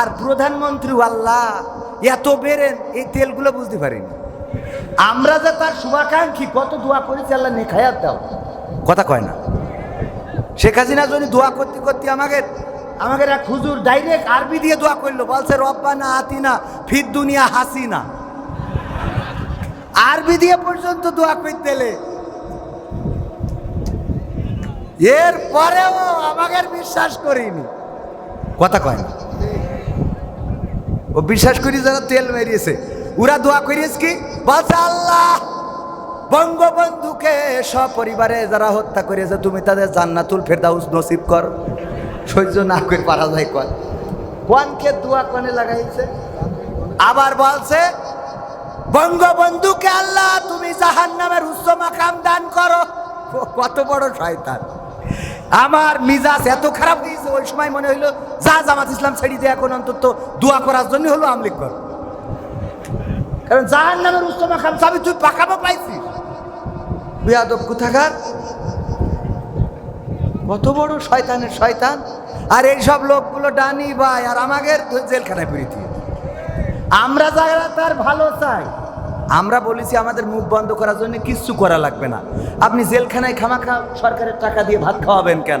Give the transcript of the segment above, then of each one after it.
আর প্রধানমন্ত্রী, আল্লাহ, এত বেড়েন এই তেলগুলো বুঝতে পারিনি। আমরা যে তার শুভাকাঙ্ক্ষী, কত দোয়া করেছি, আল্লাহ নেখায়াত দাও। কথা কয় না। শেখ হাসিনা যদি দোয়া করতে করতে আমাকে আমাকে এক হুজুর ডাইরেক্ট আরবি দিয়ে দোয়া করল, বলছে, রব্বানা আতিনা ফির দুনিয়া হাসিনা। আরবি দিয়ে পর্যন্ত দোয়া করতে এর পরেও আমাকে বিশ্বাস করিনি। কথা কয় না। ও বিশ্বাস করি যারা তেল মেরিয়েছে, ওরা দোয়া করিয়েছে কি? বলছে, আল্লাহ, বঙ্গবন্ধুকে যারা হত্যা করেছে, তুমি তাদের জান্নাতুল ফেরদাউস নসিব কর। সহ্য না করে পারা যায় কয় কোনকে দোয়া কনে লাগাইছে? আবার বলছে, বঙ্গবন্ধুকে আল্লাহ, তুমি জাহান নামের উচ্চ মাকাম দান করো। কত বড় শয়তান। আমার মিজাজ এত খারাপ হয়েছে, ওই সময় মনে হইল, যা জামাত ইসলাম ছেড়ে দিয়ে এখন অন্তত দোয়া করার জন্য হলো আমলিক কর কারণ জাহান নামের উচ্চ মাকাম চাবি তুই পাকাবো পাইছিস। বিয়াদব কোথাকার? কত বড় শয়তানের শয়তান। আর এই সব লোকগুলো ডানি ভাই আর আমাদের জেলখানায় ফিরিতে আমরা যারা তার ভালো চাই আমরা বলেছি আমাদের মুখ বন্ধ করার জন্য কিচ্ছু করা লাগবে না। আপনি জেলখানায় খামাখা সরকারের টাকা দিয়ে ভাত খাওয়াবেন কেন?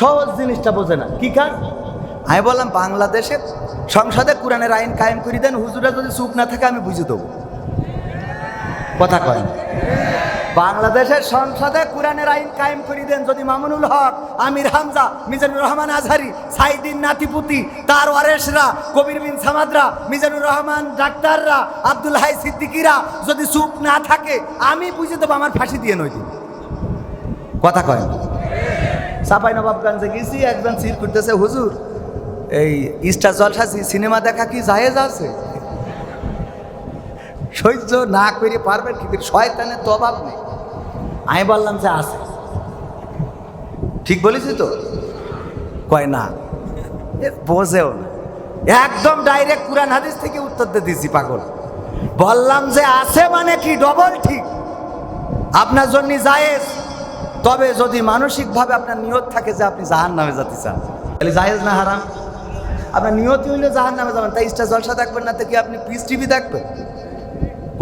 সহজ জিনিসটা বোঝে না। কি কাজ? আমি বললাম বাংলাদেশে সংসদে কোরআনের আইন কায়েম করে দেন হুজুরা যদি চুপ না থাকে আমি বুঝে দেবো। কথা কয় না। বাংলাদেশের সংসদে কোরআনের আইন কায়েম করে দেন যদি মামুনুল হক আমির হামজা মিজানুর রহমান আজহারি সাইদিন নাতিপুতি তার ওয়ারেসরা কবির বিন সামাদরা মিজানুর রহমান ডাক্তাররা আব্দুল হাই সিদ্দিকিরা যদি চুপ না থাকে আমি বুঝে দেবো আমার ফাঁসি দিয়ে নই কথা কয় না। চাপাই নবাবগঞ্জে গেছি, একজন সির করতেছে হুজুর, এই স্টার জলসা সি- সিনেমা দেখা কি জায়েজ আছে? সহ্য না করে পারবেন কিন্তু? শয়তানের তো অভাব নেই। আমি বললাম যে আছে। ঠিক বলেছি তো? কয় না বোঝেও না। একদম ডাইরেক্ট কুরআন হাদিস থেকে উত্তর দিয়ে দিছি পাগল। বললাম যে আছে মানে কি? ডবল ঠিক। আপনার জন্য জায়েজ। তবে যদি মানসিকভাবে আপনার নিয়ত থাকে যে আপনি জাহান নামে যেতে চান, তাহলে জাহেজ না হারাম? আপনার নিয়তি হইলে জাহান নামে যাবেন, তাই স্টার জলসা দেখবেন না তো কি আপনি পিস টিভি দেখবেন।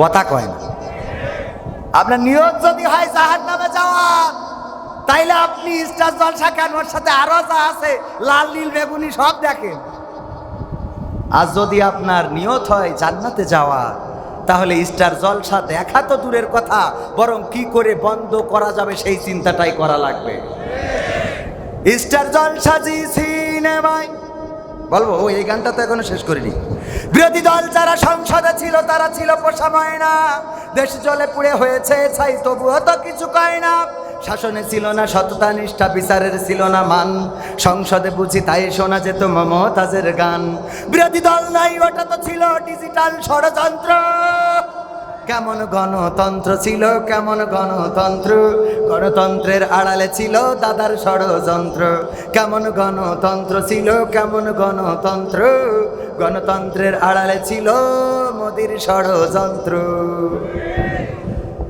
কথা কয় না। আপনার নিয়ত যদি হয় জাহান নামে যাওয়া, তাইলে আপনি স্টার জলসা কেন? ওর সাথে আরও যা আছে, লাল, নীল, বেগুনি সব দেখেন। আর যদি আপনার নিয়ত হয় জান্নাতে যাওয়া তাহলে স্টার জলসা দেখা তো দূরের কথা, বরং কি করে বন্ধ করা যাবে সেই চিন্তাটাই করা লাগবে। স্টার জলসা জি সিনেমায়, বলব, ও, এই গানটা তো এখনও শেষ করিনি। বিরোধী দল যারা সংসদে ছিল, তারা ছিল পোষা ময়না। দেশ জলে পুড়ে হয়েছে, ছাই, তবুও তো কিছু কয় না। শাসনে ছিল না সততা, নিষ্ঠা, বিচারের ছিল না মান। সংসদে বুঝি তাই শোনা যেত মমতাজের গান। বিরোধী দল নাই, ওটা তো ছিল ডিজিটাল ষড়যন্ত্র। কেমন গণতন্ত্র ছিল, কেমন গণতন্ত্র। গণতন্ত্রের আড়ালে ছিল দাদার ষড়যন্ত্র। কেমন গণতন্ত্র ছিল, কেমন গণতন্ত্র। গণতন্ত্রের আড়ালে ছিল মোদির ষড়যন্ত্র।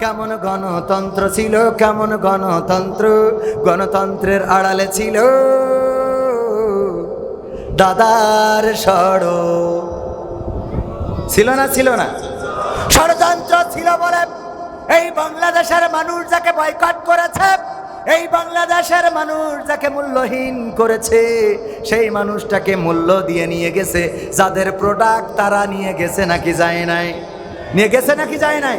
কেমন গণতন্ত্র ছিল, কেমন গণতন্ত্র? গণতন্ত্রের আড়ালে ছিল দাদার সড় ছিল না ছিল না। ষড়যন্ত্র ছিল বলে এই বাংলাদেশের মানুষ যাকে বয়কট করেছে, এই বাংলাদেশের মানুষ যাকে মূল্যহীন করেছে, সেই মানুষটাকে মূল্য দিয়ে নিয়ে গেছে। যাদের প্রোডাক্ট তারা নিয়ে গেছে নাকি যায় নাই? নিয়ে গেছে নাকি যায় নাই?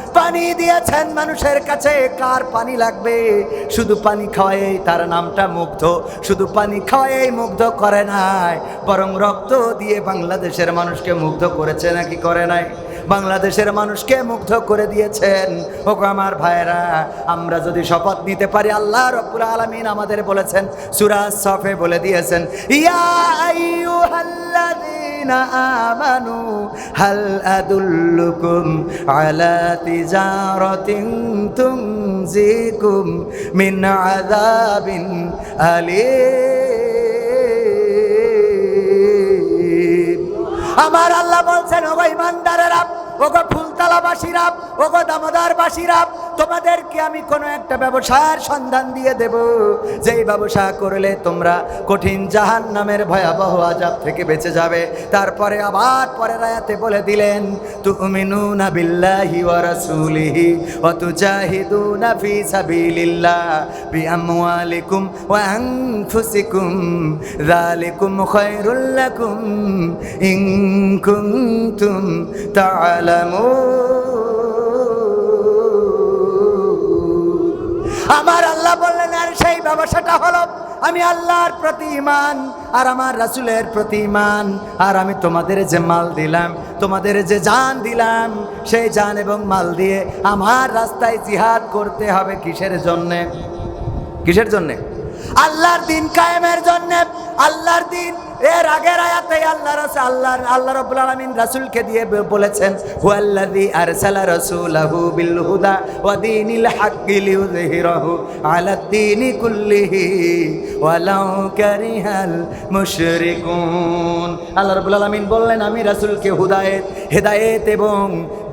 পানি দিয়েছেন মানুষের কাছে, কার পানি লাগবে? শুধু পানি খাওয়াই তার নামটা মুগ্ধ, শুধু পানি খাওয়াই মুগ্ধ করে নাই, বরং রক্ত দিয়ে বাংলাদেশের মানুষকে মুগ্ধ করেছে নাকি করে নাই? বাংলাদেশের মানুষকে মুগ্ধ করে দিয়েছেন। ও আমার ভাইরা আমরা যদি শপথ নিতে পারি, আল্লাহ রব্বুল আলামিন আমাদের বলেছেন সুরাজ সফে বলে দিয়েছেন, ইয়া আমানু, হাল আদুল্লুকুম আলা তিজারাতিন তুনজিকুম মিন আযাবিন আলীম। আমার আল্লাহ বলছেন ওগো ইমানদারেরা ওগো ফুলতলাবাসীরা ওগো দামোদরবাসীরা তোমাদেরকে আমি কোনো একটা ব্যবসার সন্ধান দিয়ে দেব। যেই ব্যবসা করলে তোমরা কঠিন জাহান নামের ভয়াবহ আজাব থেকে বেঁচে যাবে। তারপরে আবার পরের আয়াতে বলে দিলেন, তুমিনুনা বিল্লাহি ওয়া রাসূলিহি ওয়া তুজাহিদুনা ফি সাবিলিল্লাহ বিআমওয়ালিকুম ওয়া আনফুসিকুম। যালিকুম খায়রুল লাকুম ইন কুনতুম তা'লামুন আমার আল্লাহ বললেন, আর সেই ব্যবসাটা হলো, আমি আল্লাহর প্রতি ইমান আর আমার রাসুলের প্রতি ইমান আর আমি তোমাদের যে মাল দিলাম, তোমাদের যে জান দিলাম, সেই জান এবং মাল দিয়ে আমার রাস্তায় জিহাদ করতে হবে কিসের জন্যে? কিসের জন্যে? আল্লাহর দিন কায়েমের জন্যে, আল্লাহর দিন এর আগের আয়াতে আল্লাহ রাসূল আল্লাহ আল্লাহ রাব্বুল আলামিন রাসূলকে দিয়ে বলেছেন, হুয়াল্লাযী আরসালা রাসূলাহু বিল হুদা ওয়া দীনিল হাক্কি লিইয়ুযহিরাহু আলাদ দীনি কুল্লিহি ওয়ালাউ কারিহাল মুশরিকুন। আল্লাহ রাব্বুল আলামিন বললেন, আমি রাসূলকে হুদায়েত, হেদায়েত এবং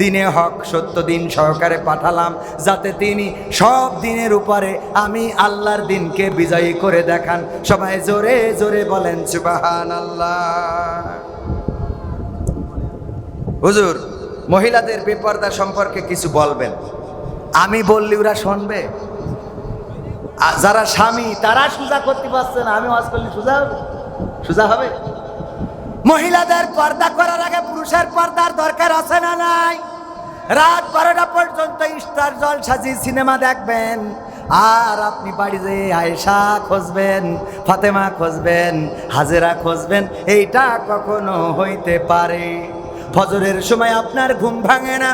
দিনে হক, সত্য দিন সহকারে পাঠালাম, যাতে তিনি সব দিনের উপরে আমি আল্লাহর দিনকে বিজয়ী করে দেখান। সবাই জোরে জোরে বলেন হুজুর, মহিলাদের বেপর্দা সম্পর্কে কিছু বলবেন। আমি বললি ওরা শুনবে। যারা স্বামী, তারা সোজা করতে পারছে না। আমি ওয়াজ করলে সুজা হবে? সুজা হবে? মহিলাদের পর্দা করার আগে পুরুষের পর্দার দরকার আছে না নাই? রাত বারোটা পর্যন্ত স্টার জল সাজি সিনেমা দেখবেন। আর আপনি বাড়ি যে আয়েশা খুঁজবেন, ফাতেমা খুঁজবেন, হাজেরা খুঁজবেন, এইটা কখনো হইতে পারে। ফজরের সময় আপনার ঘুম ভাঙে না।